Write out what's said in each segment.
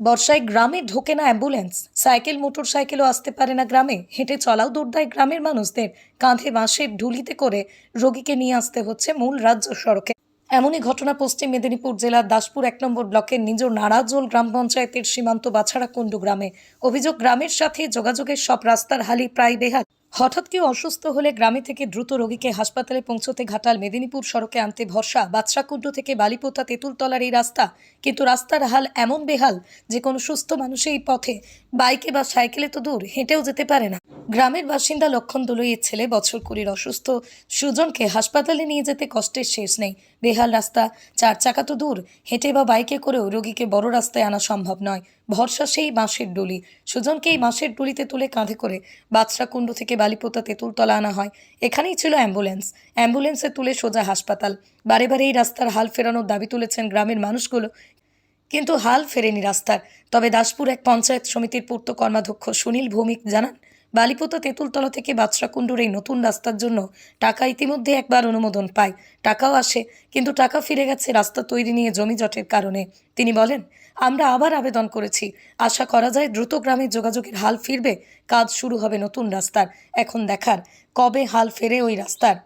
বর্ষায় গ্রামে ঢোকে না অ্যাম্বুলেন্স। সাইকেল মোটর সাইকেলও আসতে পারে না গ্রামে। হেঁটে চলাও দৌড়দায় গ্রামের মানুষদের। কাঁধে বাঁশের ঢুলিতে করে রোগীকে নিয়ে আসতে হচ্ছে মূল রাজ্য সড়কে। এমনই ঘটনা পশ্চিম মেদিনীপুর জেলার দাসপুর এক নম্বর ব্লকের নিজ নারাজোল গ্রাম পঞ্চায়েতের সীমান্ত বাছাড়া কুণ্ডু গ্রামে। অভিযোগ, গ্রামের সাথে যোগাযোগের সব রাস্তার হালি প্রায় বেহাল। হঠাৎ কেউ অসুস্থ হলে গ্রামে থেকে দ্রুত রোগীকে হাসপাতালে পৌঁছতে ঘাটাল মেদিনীপুর সড়কে আনতে ভরসা। বাদশাকুণ্ড থেকে বালিপোতা তেঁতুলতলার এই রাস্তা। কিন্তু রাস্তার হাল এমন বেহাল যে কোনো সুস্থ মানুষ এই পথে বাইকে বা সাইকেলে তো দূর, হেঁটেও যেতে পারে না। গ্রামের বাসিন্দা লক্ষণ দলুইয়ের ছেলে বছর কুড়ির অসুস্থ সুজনকে হাসপাতালে নিয়ে যেতে কষ্টের শেষ নেই। বেহাল রাস্তা, চার চাকা তো দূর, হেঁটে বা বাইকে করেও রোগীকে বড় রাস্তায় আনা সম্ভব নয়। ভরসা সেই বাঁশের ডুলি। সুজনকে এই বাঁশের ডুলিতে তুলে কাঁধে করে বাচ্চাকুণ্ড থেকে বালিপোতা তেঁতুলতলা আনা হয়। এখানেই ছিল অ্যাম্বুলেন্স। অ্যাম্বুলেন্সে তুলে সোজা হাসপাতাল। বারে বারে এই রাস্তার হাল ফেরানোর দাবি তুলেছেন গ্রামের মানুষগুলো। কিন্তু হাল ফেরেনি রাস্তার। তবে দাসপুর এক পঞ্চায়েত সমিতির পূর্ত কর্মাধ্যক্ষ সুনীল ভৌমিক জানান বালিপোতা তেঁতুলতলা থেকে বাদশাকুণ্ডুর এই নতুন রাস্তার জন্য টাকা ইতিমধ্যে একবার অনুমোদন পায়। টাকাও আসে, কিন্তু টাকা ফিরে গেছে রাস্তা তৈরি নিয়ে জমি জটের কারণে। তিনি বলেন, আমরা আবার আবেদন করেছি। আশা করা যায় দ্রুত গ্রামে যোগাযোগের হাল ফিরবে। কাজ শুরু হবে নতুন রাস্তার। এখন দেখার, কবে হাল ফেরে ওই রাস্তার?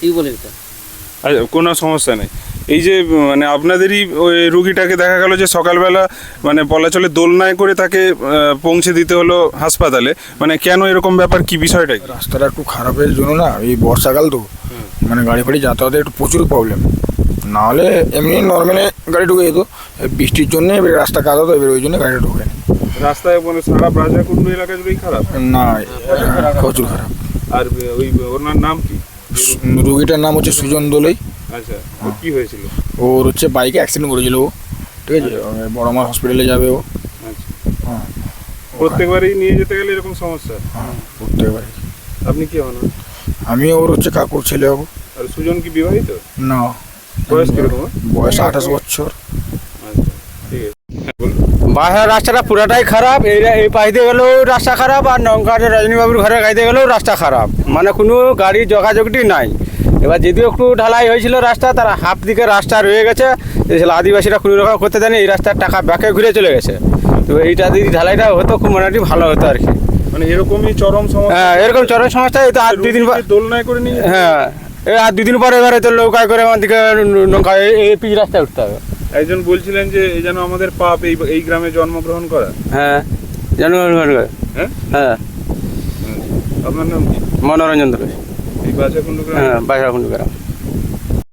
কি বলে এটা? কোনো সমস্যা নেই। এই যে মানে আপনাদেরই ওই রুগীটাকে দেখা গেল যে সকালবেলা মানে বলা চলে দোলনায় করে তাকে পৌঁছে দিতে হলো হাসপাতালে। মানে কেন এরকম ব্যাপার? কি বিষয়টা রাস্তাটা একটু খারাপের জন্য না এই বর্ষাকাল তো। মানে গাড়ি ফাড়ি যাতায়াতের একটু প্রচুর প্রবলেম নাহলে এমনি নর্মালি গাড়ি ঢুকে যেত। বৃষ্টির জন্য এবার রাস্তা কাদা তো এবার ওই জন্য গাড়িটা ঢোকে রাস্তায় মানে সারা রাজাকুণ্ড এলাকা জুড়েই খারাপ? না প্রচুর খারাপ। আর ওই ওনার নাম কি? রুগীটার নাম হচ্ছে সুজন দোলই। আচ্ছা কি হয়েছিল? ওর হচ্ছে বাইকে অ্যাক্সিডেন্ট করেছিল ও। ঠিক আছে? বড় আমার হসপিটালে যাবে ও। আচ্ছা। হ্যাঁ। প্রত্যেকবারই নিয়ে যেতে গেলে এরকম সমস্যা? হ্যাঁ করতে পারি আপনি কি হন? আমি ওর হচ্ছে কাকুর ছেলে হব আর সুজন কি বিবাহিত? না। বয়স কীরকম? বয়স আঠাশ বছর। বাসার রাস্তাটা পুরাটাই খারাপ। এই এই দিয়ে গেলেও রাস্তা খারাপ আর নৌকার রজনীবাবুর ঘরে গাইতে গেলেও রাস্তা খারাপ। মানে কোনো গাড়ির যোগাযোগটি নাই। এবার যদিও একটু ঢালাই হয়েছিল রাস্তা তার হাফ দিকে রাস্তা রয়ে গেছে। আদিবাসীরা কোনো রকম করতে দেয়নি এই রাস্তার টাকা ব্যাকে ঘুরে চলে গেছে। তো এইটা যদি ঢালাইটা হতো খুব মোটামুটি ভালো হতো আর কি। মানে এরকমই চরম সমস্যা। হ্যাঁ এরকম চরম সমস্যা এই তো আর দুই দিন পর দোলনায় করে নিয়ে হ্যাঁ এই আর দুদিন পরে এবারে তো নৌকায় করে আমার দিকে নৌকা এই- এই পিচ রাস্তায় উঠতে হবে। একজন বলছিলেন যে এই যেন আমাদের পাপ এই এই গ্রামে জন্মগ্রহণ করা। হ্যাঁ জানো হ্যাঁ? হ্যাঁ। আপনার নাম কি? মনোরঞ্জন দোষ। এই বাসাকুণ্ড গ্রাম? হ্যাঁ বাসাকুণ্ড গ্রাম।